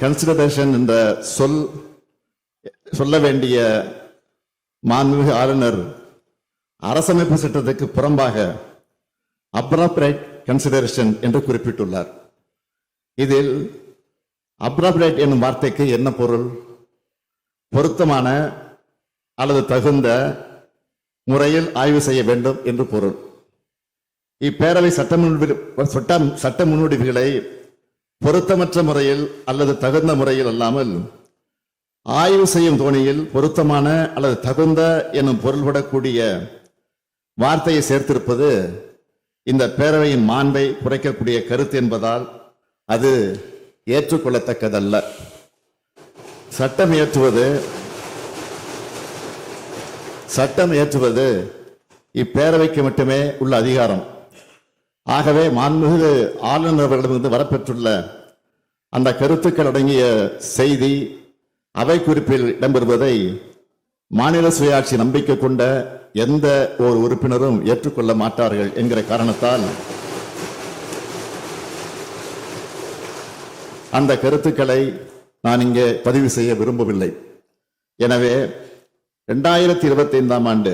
Consideration என்ற சொல் சொல்ல வேண்டிய மாண்புமிகு ஆளுநர் அரசமைப்பு சட்டத்துக்கு புறம்பாக அப்ராப்ரேட் கன்சிடரேஷன் என்று குறிப்பிட்டுள்ளார். இதில் அப்ராப்ரேட் என்னும் வார்த்தைக்கு என்ன பொருள்? பொருத்தமான அல்லது தகுந்த முறையில் ஆய்வு செய்ய வேண்டும் என்று பொருள். இப்பேரவை சட்ட முன்வடி- சட்டம் சட்ட முன்வடிவுகளை பொருத்தமற்ற முறையில் அல்லது தகுந்த முறையில் அல்லாமல் ஆய்வு செய்யும் தோணியில் பொருத்தமான அல்லது தகுந்த எனும் பொருள்படக்கூடிய வார்த்தையை சேர்த்திருப்பது இந்த பேரவையின் மாண்பை குறைக்கக்கூடிய கருத்து என்பதால் அது ஏற்றுக்கொள்ளத்தக்கதல்ல. சட்டம் இயற்றுவது சட்டம் இயற்றுவது இப்பேரவைக்கு மட்டுமே உள்ள அதிகாரம். ஆகவே மாண்புமிகு ஆளுநர் அவர்களிடமிருந்து வரப்பெற்றுள்ள அந்த கருத்துக்கள் அடங்கிய செய்தி அவை குறிப்பில் இடம்பெறுவதை மாநில சுயாட்சி நம்பிக்கை கொண்ட எந்த ஒரு உறுப்பினரும் ஏற்றுக்கொள்ள மாட்டார்கள் என்கிற காரணத்தால் அந்த கருத்துக்களை நான் இங்கே பதிவு செய்ய விரும்பவில்லை. எனவே இரண்டாயிரத்தி இருபத்தி ஐந்தாம் ஆண்டு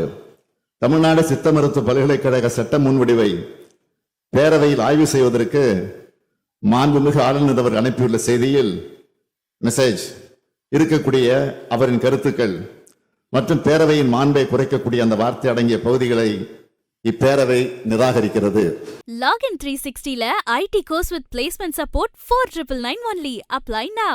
தமிழ்நாடு சித்த மருத்துவ பல்கலைக்கழக சட்ட முன்வடிவை பேரவையில் ஆய்வு செய்வதற்கு மாண்புமிகு ஆளுநர் அவர் அனுப்பியுள்ள செய்தியில் மெசேஜ் இருக்கக்கூடிய அவரின் கருத்துக்கள் மற்றும் பேரவையின் மாண்பை குறைக்கக்கூடிய அந்த வார்த்தை அடங்கிய பகுதிகளை இப்பேரவை நிராகரிக்கிறது. Login three சிக்ஸ்டில IT course with placement support four triple nine only apply now